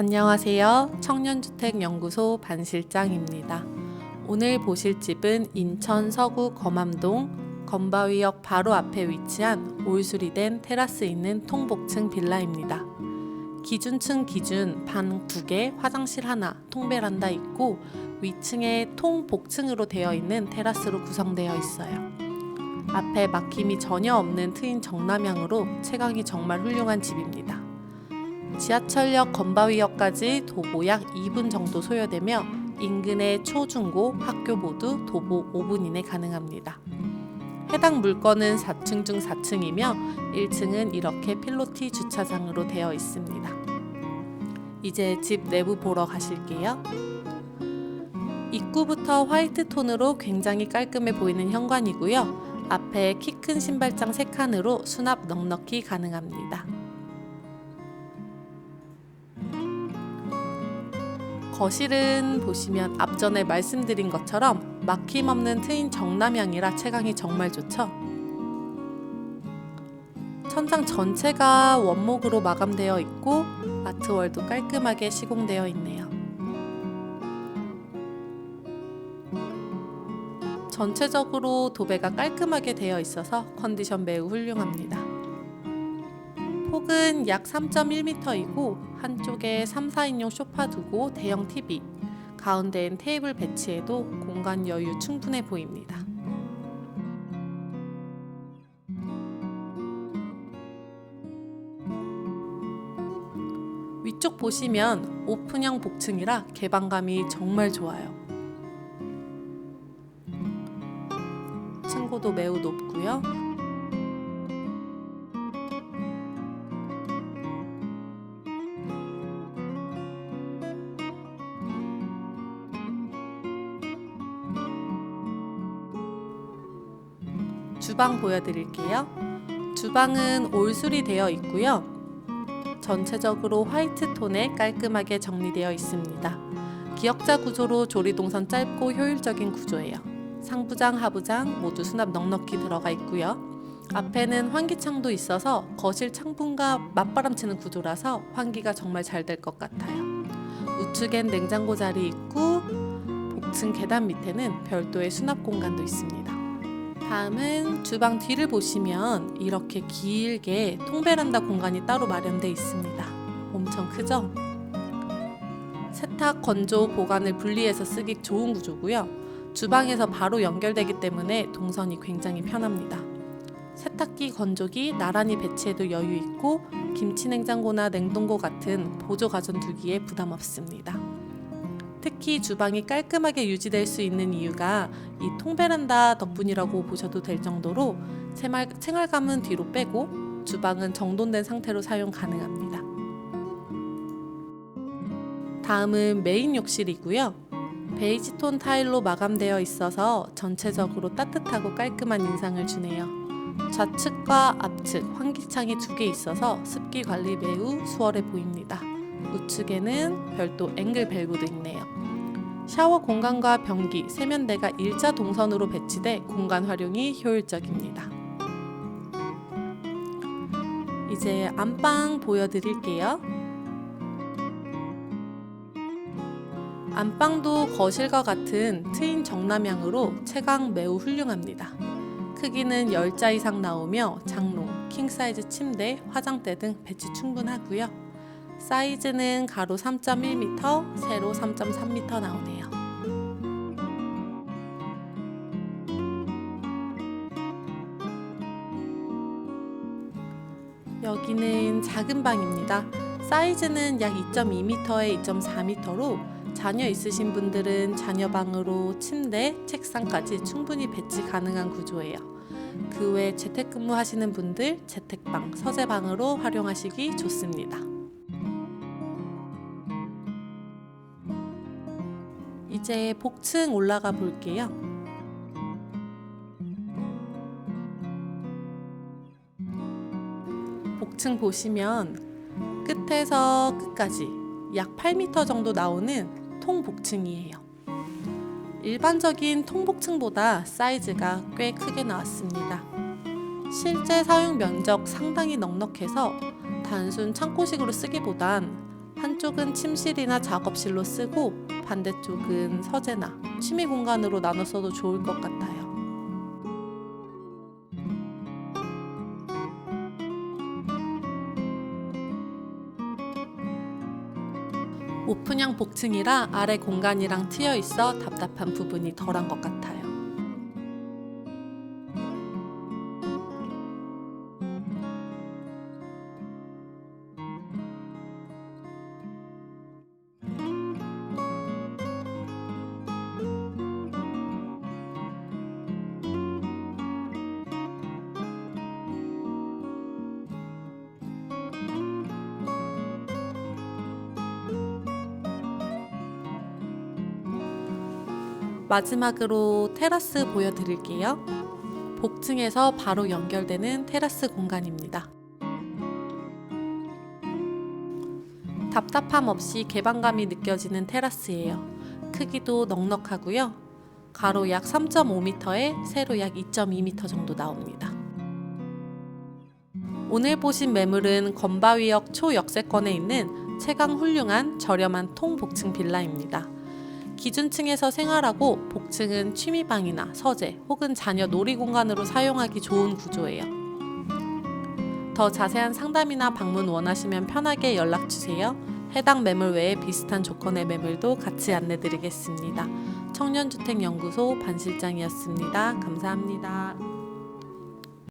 안녕하세요. 청년주택연구소 반실장입니다. 오늘 보실 집은 인천 서구 검암동 건바위역 바로 앞에 위치한 올수리된 테라스 있는 통복층 빌라입니다. 기준층 기준 방 2개, 화장실 하나, 통베란다 있고 위층에 통복층으로 되어 있는 테라스로 구성되어 있어요. 앞에 막힘이 전혀 없는 트인 정남향으로 채광이 정말 훌륭한 집입니다. 지하철역 건바위역까지 도보 약 2분 정도 소요되며 인근의 초중고 학교 모두 도보 5분 이내 가능합니다. 해당 물건은 4층 중 4층이며 1층은 이렇게 필로티 주차장으로 되어 있습니다. 이제 집 내부 보러 가실게요. 입구부터 화이트 톤으로 굉장히 깔끔해 보이는 현관이고요. 앞에 키 큰 신발장 3칸으로 수납 넉넉히 가능합니다. 거실은 보시면 앞전에 말씀드린 것처럼 막힘없는 트인 정남향이라 채광이 정말 좋죠. 천장 전체가 원목으로 마감되어 있고 아트월도 깔끔하게 시공되어 있네요. 전체적으로 도배가 깔끔하게 되어 있어서 컨디션 매우 훌륭합니다. 폭은 약 3.1m이고 한쪽에 3, 4인용 소파 두고 대형 TV, 가운데엔 테이블 배치해도 공간 여유 충분해 보입니다. 위쪽 보시면 오픈형 복층이라 개방감이 정말 좋아요. 층고도 매우 높고요. 주방 보여드릴게요. 주방은 올술이 되어 있고요. 전체적으로 화이트 톤에 깔끔하게 정리되어 있습니다. 기역자 구조로 조리 동선 짧고 효율적인 구조예요. 상부장, 하부장 모두 수납 넉넉히 들어가 있고요. 앞에는 환기창도 있어서 거실 창문과 맞바람치는 구조라서 환기가 정말 잘 될 것 같아요. 우측엔 냉장고 자리 있고 복층 계단 밑에는 별도의 수납 공간도 있습니다. 다음은 주방 뒤를 보시면 이렇게 길게 통베란다 공간이 따로 마련되어 있습니다. 엄청 크죠? 세탁, 건조, 보관을 분리해서 쓰기 좋은 구조고요. 주방에서 바로 연결되기 때문에 동선이 굉장히 편합니다. 세탁기, 건조기 나란히 배치해도 여유 있고 김치 냉장고나 냉동고 같은 보조 가전 두기에 부담 없습니다. 특히 주방이 깔끔하게 유지될 수 있는 이유가 이 통베란다 덕분이라고 보셔도 될 정도로 생활, 생활감은 뒤로 빼고 주방은 정돈된 상태로 사용 가능합니다. 다음은 메인 욕실이고요. 베이지 톤 타일로 마감되어 있어서 전체적으로 따뜻하고 깔끔한 인상을 주네요. 좌측과 앞측 환기창이 두 개 있어서 습기 관리 매우 수월해 보입니다. 우측에는 별도 앵글 밸브도 있네요. 샤워 공간과 변기, 세면대가 일자 동선으로 배치돼 공간 활용이 효율적입니다. 이제 안방 보여드릴게요. 안방도 거실과 같은 트인 정남향으로 채광 매우 훌륭합니다. 크기는 10자 이상 나오며 장롱, 킹사이즈 침대, 화장대 등 배치 충분하고요. 사이즈는 가로 3.1m, 세로 3.3m 나오네요. 여기는 작은 방입니다. 사이즈는 약 2.2m에 2.4m로 자녀 있으신 분들은 자녀 방으로 침대, 책상까지 충분히 배치 가능한 구조예요. 그 외 재택근무 하시는 분들 재택방, 서재방으로 활용하시기 좋습니다. 이제 복층 올라가 볼게요. 복층 보시면 끝에서 끝까지 약 8m 정도 나오는 통복층이에요. 일반적인 통복층보다 사이즈가 꽤 크게 나왔습니다. 실제 사용 면적 상당히 넉넉해서 단순 창고식으로 쓰기보단 한쪽은 침실이나 작업실로 쓰고 반대쪽은 서재나 취미 공간으로 나눠 써도 좋을 것 같아요. 오픈형 복층이라 아래 공간이랑 트여 있어 답답한 부분이 덜한 것 같아요. 마지막으로 테라스 보여드릴게요. 복층에서 바로 연결되는 테라스 공간입니다. 답답함 없이 개방감이 느껴지는 테라스예요. 크기도 넉넉하고요. 가로 약 3.5m에 세로 약 2.2m 정도 나옵니다. 오늘 보신 매물은 건바위역 초역세권에 있는 채강 훌륭한 저렴한 통복층 빌라입니다. 기준층에서 생활하고 복층은 취미방이나 서재 혹은 자녀 놀이 공간으로 사용하기 좋은 구조예요. 더 자세한 상담이나 방문 원하시면 편하게 연락 주세요. 해당 매물 외에 비슷한 조건의 매물도 같이 안내 드리겠습니다. 청년주택연구소 반실장이었습니다. 감사합니다.